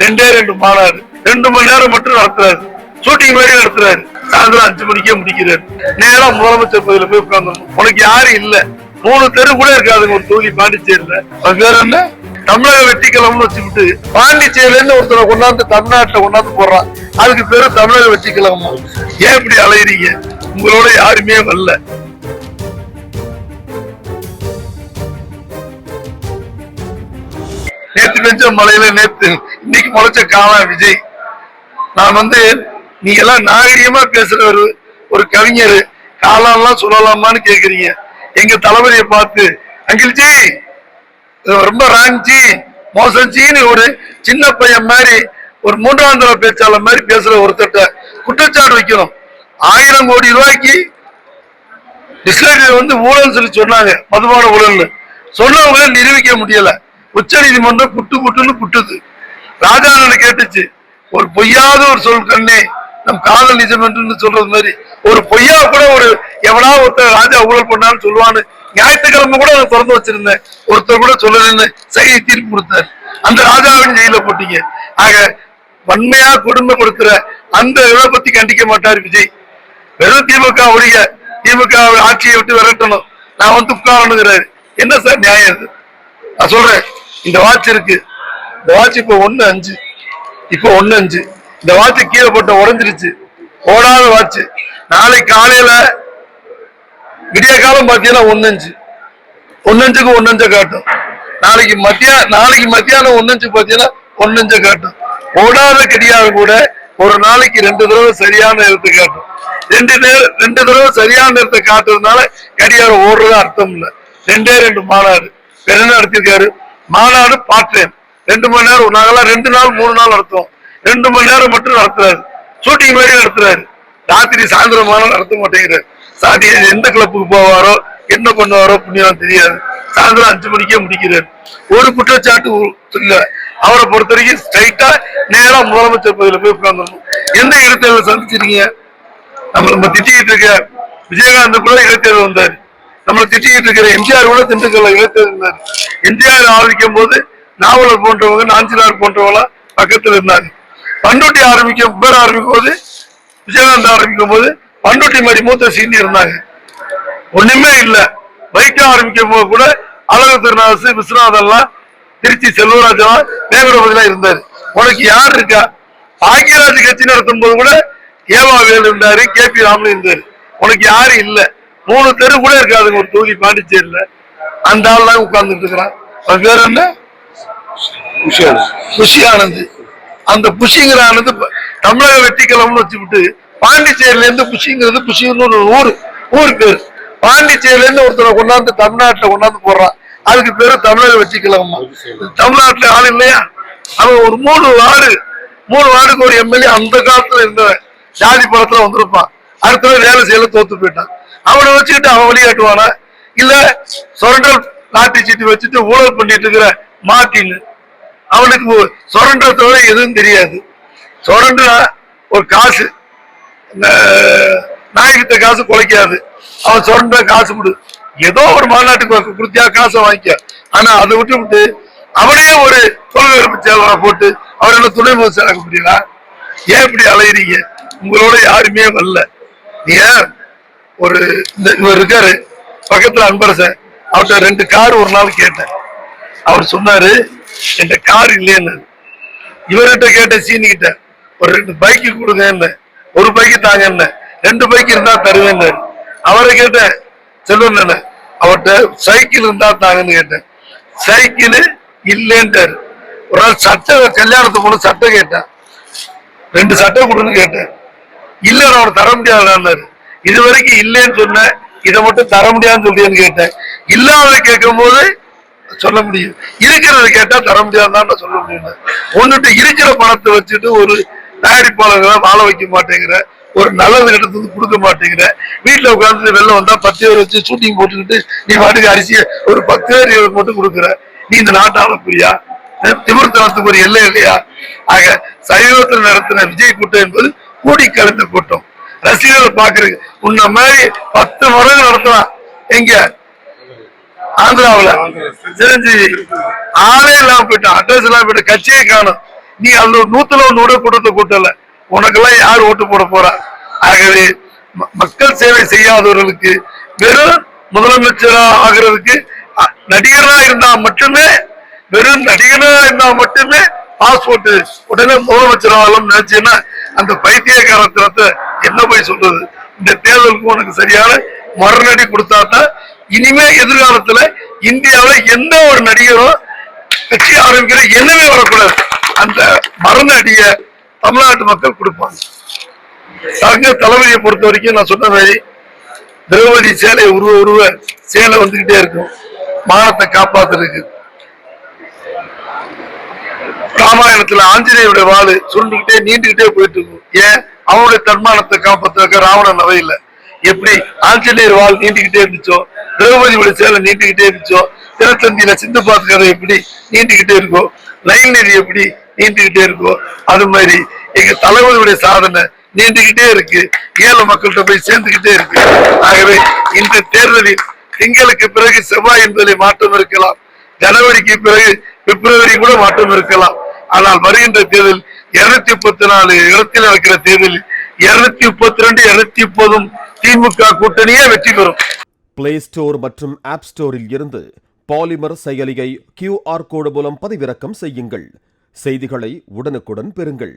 ரெண்டே ரெண்டு மாநாடு. ரெண்டு மணி நேரம் மட்டும் நடத்துறாரு. ஷூட்டிங் மாதிரி நடத்துறாரு. சாயந்தரம் அஞ்சு மணிக்கே முடிக்கிறாரு. நேரா முதலமைச்சர் பதில போய் உட்கார்ந்து உனக்கு யாரும் இல்ல. மூணு தெரு கூட இருக்காதுங்க ஒரு தொகுதி பாண்டிச்சேரியில. அது பேர் என்ன? தமிழக வெற்றிக்கிழம்னு வச்சுக்கிட்டு பாண்டிச்சேரியில இருந்து ஒருத்தரை கொண்டாந்து தமிழ்நாட்டுல கொண்டாந்து போடுறான். அதுக்கு பேரு தமிழக வெற்றிக்கிழமை ஏன் இப்படி அலையிறீங்க? உங்களோட யாருமே வரல. நேற்று பெஞ்ச மலையில நேற்று இன்னைக்கு முளைச்ச காலம் விஜய். நான் வந்து நீங்க எல்லாம் நாகரிகமா பேசுற ஒரு ஒரு கவிஞர். காலம்லாம் சொல்லலாமான்னு கேக்குறீங்க. எங்க தளபதியை பார்த்து அங்கிள்ஜி ரொம்ப ராஞ்சி மோசஞ்சின்னு ஒரு சின்ன பையன் மாதிரி ஒரு மூன்றாம் தர பேச்சாளர் மாதிரி பேசுற ஒருத்தட்ட குற்றச்சாட்டு வைக்கணும். ஆயிரம் கோடி ரூபாய்க்கு டிஸ்லரி வந்து ஊழல் சொல்லி சொன்னாங்க. மதுபான ஊழல்னு. சொன்னவங்க நிரூபிக்க முடியலை. உச்ச நீதிமன்றம் குட்டு குட்டுன்னு குட்டுது. ராஜாண்ணனை கேட்டுச்சு ஒரு பொய்யாத ஒரு சொல் கண்ணே நம் காதல் நிஜம் என்று சொல்றது மாதிரி. ஒரு பொய்யா கூட ஒரு எவனா ஒருத்தர் ராஜா ஊழல் பண்ணாலும் சொல்லுவான்னு ஞாயிற்றுக்கிழமை கூட நான் திறந்து வச்சிருந்தேன். ஒருத்தர் கூட சொல்லலன்னு செய்தி தீர்ப்பு கொடுத்தார். அந்த ராஜாவின் ஜெயில போட்டீங்க. ஆக வன்மையா கொடுமைப்படுத்துற அந்த இதை பத்தி கண்டிக்க மாட்டார் விஜய். வெறும் திமுக ஒழிய திமுக ஆட்சியை விட்டு விரட்டணும். நான் வந்து உட்காரணுங்கிறாரு. என்ன சார் நியாயம் இது? நான் சொல்றேன். இந்த வாட்ச் இருக்கு. இந்த வாட்ச் இப்போ ஒன்று அஞ்சு. இப்போ ஒன்று அஞ்சு. இந்த வாட்ச் கீழே போட்ட உடஞ்சிருச்சு. ஓடாத வாட்ச் நாளைக்கு காலையில விடிய காலம் பாத்தீங்கன்னா ஒன்னஞ்சு ஒன்னஞ்சுக்கு ஒன்னஞ்ச காட்டும். நாளைக்கு மத்தியா நாளைக்கு மத்தியானம் ஒன்னஞ்சு பாத்தீங்கன்னா ஒன்னஞ்ச காட்டும். ஓடாத கடியாரம் கூட ஒரு நாளைக்கு ரெண்டு தடவை சரியான நேரத்தை காட்டும். ரெண்டு நேரம் ரெண்டு தடவை சரியான நேரத்தை காட்டுறதுனால கடியாரம் ஓடுறது அர்த்தம் இல்லை. ரெண்டே ரெண்டு மாநாடு வேற என்ன நடத்திருக்காரு? மாநாடு பார்த்தேன். ரெண்டு மணி நேரம் நாங்கெல்லாம் ரெண்டு நாள் மூணு நாள் நடத்துவோம். ரெண்டு மணி நேரம் மட்டும் நடத்துறாரு. ஷூட்டிங் மாதிரி நடத்துறாரு. ராத்திரி சாயந்தரமான நடத்த மாட்டேங்கிறார். சாதி எந்த கிளப்புக்கு போவாரோ என்ன பண்ணுவாரோ புண்ணியம் தெரியாது. சாயந்தரம் அஞ்சு மணிக்கே முடிக்கிறார். ஒரு குற்றச்சாட்டு இல்ல. அவரை பொறுத்த வரைக்கும் ஸ்ட்ரைட்டா நேரா முதலமைச்சர் பகுதியில் போய் உட்கார்ந்துடணும். எந்த இடத்துல சந்திச்சிருக்கீங்க? நம்ம நம்ம திட்டிக்கிட்டு இருக்க விஜயகாந்த் கூட இடைத்தேர்தல் வந்தார். நம்மளை திட்டிக்கிட்டு இருக்கிற எம்ஜிஆர் கூட திண்டுக்கல்ல இடைத்தேர்தல் இருந்தார் எம்ஜிஆர் ஆரம்பிக்கும் போது நாவலர் போன்றவங்க நாஞ்சிலார் போன்றவங்களாம் பக்கத்தில் இருந்தாங்க. பண்ருட்டி ஆரம்பிக்கும் பேர் ஆரம்பிக்கும் போது விஜயகாந்த் ஆரம்பிக்கும் போது பண்ருட்டி மாதிரி மூத்த சீனி இருந்தாங்க. ஒண்ணுமே இல்லை. வைக்க ஆரம்பிக்கும் போது கூட அழகு திருநாசு விஸ்வநாதன்லாம் திருச்சி செல்வராஜெல்லாம் வேங்கடபதிலாம் இருந்தார். உனக்கு யார் இருக்கா? பாக்கியராஜ் கட்சி நடத்தும் போது கூட ஏவா வேலு இருந்தாரு கே பி ராமன் இருந்தாரு. உனக்கு யாரும் இல்ல. மூணு தெரு கூட இருக்காதுங்க ஒரு தொகுதி பாண்டிச்சேரியில. அந்த ஆள் தான் உட்கார்ந்துட்டு இருக்கிறான். அவன் பேர் என்ன? புஷி ஆனந்த். அந்த புஷிங்கிற ஆனந்த் தமிழக வெற்றிக்கிழம்னு வச்சுக்கிட்டு பாண்டிச்சேரியில இருந்து புஷிங்கிறது புஷின்னு ஒரு ஊர் ஊர் பேர். பாண்டிச்சேரியில இருந்து ஒருத்தரை கொண்டாந்து தமிழ்நாட்டுல கொண்டாந்து போடுறான். அதுக்கு பேரு தமிழக வெற்றிக்கிழமை தமிழ்நாட்டுல ஆள் இல்லையா? அவன் ஒரு மூணு வார்டு மூணு வார்டுக்கு ஒரு எம்எல்ஏ அந்த காலத்துல இருந்தவன். ஜாதி படத்துல வந்திருப்பான். அடுத்த வேலை செய்யல தோத்து போயிட்டான். அவனை வச்சுக்கிட்டு அவன் வழிகாட்டுவானா? இல்ல சுரண்டல் லாட்டரி சீட்டு வச்சுட்டு ஊழல் பண்ணிட்டு இருக்கிற மார்டின் அவனுக்கு ஒ- சுரண்டல் தவிர எதுவும் தெரியாது. சுரண்டா ஒரு காசு. நாயகத்தை காசு குலைக்காது. அவன் சுரண்ட காசு கொடு. ஏதோ ஒரு மாநாட்டுக்கு கொடுத்தியா காசை வாங்கிக்க. ஆனா அதை விட்டு விட்டு அவனே ஒரு தொழில்நுட்ப செயலரை போட்டு அவர் என்ன துணை முதல் முடியல? ஏன் இப்படி அலையிறீங்க? உங்களோட யாருமே வரல. ஏன்? ஒரு இந்த இவர் இருக்காரு. பக்கத்துல அன்பரசன் அவர்கிட்ட ரெண்டு கார் ஒரு நாள் கேட்டேன். அவர் சொன்னாரு என்கிட்ட கார் இல்லைன்னு. இவர்கிட்ட கேட்ட சீனி கிட்ட ஒரு ரெண்டு பைக்கு கொடுங்க என்ன ஒரு பைக்கு தாங்க என்ன ரெண்டு பைக் இருந்தா தருவேன் அவரை கேட்டேன் செல்வன் அவர்கிட்ட சைக்கிள் இருந்தா தாங்கன்னு கேட்டேன். சைக்கிள் இல்லைன்ட்டாரு. ஒரு நாள் சட்டை கல்யாணத்துக்கு போன சட்டை கேட்டேன். ரெண்டு சட்டை கொடுன்னு கேட்டேன். இல்லைன்னு நான் தர முடியாதுன்னாரு. இது வரைக்கும் இல்லைன்னு சொன்னேன். இதை மட்டும் தர முடியாதுன்னு சொல்லியேன்னு கேட்டேன். இல்லாத கேட்கும் போது சொல்ல முடியும். இருக்கிறத கேட்டா தர முடியாதுதான் நான் சொல்ல முடியும். ஒன்னுட்டு இருக்கிற பணத்தை வச்சுட்டு ஒரு தயாரிப்பாளர்களை வாழ வைக்க மாட்டேங்கிற ஒரு நல்லது கிட்டத்து வந்து கொடுக்க மாட்டேங்கிற வீட்டுல உட்கார்ந்து வெளில வந்தா பத்து பேர் வச்சு ஷூட்டிங் போட்டுக்கிட்டு நீ பாட்டுக்கு அரிசியை ஒரு பத்து பேர் மட்டும் கொடுக்குற. நீ இந்த நாட்டால புரியா திமிர்த்தனத்துக்கு ஒரு எல்லை இல்லையா? ஆக சைவத்தில் நடத்தின விஜய் கூட்டம் என்பது கூடி கலந்த கூட்டம் ரசிகர்கள் பாக்குறீங்க உன்ன மாதிரி பத்து முறை நடத்தலாம் எங்க? ஆந்திராவுல. சிரஞ்சீவி. ஆளே இல்லாம போயிட்டான். அட்ரஸ் இல்லாம போயிட்டு கட்சியை காணும். நீ அதுல நூத்துல ஒண்ணு கூட கூட்டத்தை கூட்டல. உனக்கெல்லாம் யார் ஓட்டு போட போறா? ஆகவே மக்கள் சேவை செய்யாதவர்களுக்கு வெறும் முதலமைச்சரா ஆகிறதுக்கு நடிகரா இருந்தா மட்டுமே வெறும் நடிகரா இருந்தா மட்டுமே பாஸ்போர்ட் உடனே முதலமைச்சர் ஆகலாம் நினைச்சீங்கன்னா அந்த பைத்தியக்காரத்தனத்தை என்ன போய் சொல்றது? இந்த தேர்தலுக்கு உனக்கு சரியான மறுநடி கொடுத்தா தான் இனிமே எதிர்காலத்துல இந்தியாவில எந்த ஒரு நடிகரும் கட்சி ஆரம்பிக்கிற எண்ணமே வரக்கூடாது. அந்த மறுநடிய தமிழ்நாட்டு மக்கள் கொடுப்பாங்க. சங்க தளபதியை பொறுத்த வரைக்கும் நான் சொன்ன மாதிரி திரௌபதி சேலை உருவ உருவ சேலை வந்துகிட்டே இருக்கும். மானத்தை காப்பாத்துறதுக்கு. ராமாயணத்துல ஆஞ்சநேயருடைய வாளு சுருண்டுகிட்டே நீண்டுகிட்டே போயிட்டு இருக்கும். ஏன்? அவனுடைய தன்மானத்தை காப்பாத்துறதுக்கு ராவணன் அவை எப்படி? ஆஞ்சநேயர் வாழ் நீண்டிக்கிட்டே இருந்துச்சோ? திரௌபதியுடைய சேலை நீண்டிக்கிட்டே இருந்துச்சோ? தினத்தந்தியில சிந்து பாத்து எப்படி நீண்டிக்கிட்டே இருக்கோ? ரயில் நெறி எப்படி நீண்டிக்கிட்டே இருக்கோ? அது மாதிரி எங்க தலைவருடைய சாதனை நீண்டுகிட்டே இருக்கு. ஏழை மக்கள்கிட்ட போய் சேர்ந்துகிட்டே இருக்கு. ஆகவே இந்த தேர்தலில் திங்களுக்கு பிறகு செவ்வாய் என்பதில் மாற்றம் இருக்கலாம். ஜனவரிக்கு பிறகு பிப்ரவரி கூட மாற்றம் இருக்கலாம். ஆனால் வருகின்ற தேர்தல் இருநூத்தி முப்பத்தி நாலு இடத்தில் நடக்கிற தேர்தலில் இருநூத்தி முப்பத்தி ரெண்டு இருநூத்தி முப்பதும் திமுக கூட்டணியே வெற்றி பெறும். பிளே ஸ்டோர் மற்றும் ஆப் ஸ்டோரில் இருந்து பாலிமர் செயலியை கியூஆர் கோடு மூலம் பதிவிறக்கம் செய்யுங்கள். செய்திகளை உடனுக்குடன் பெறுங்கள்.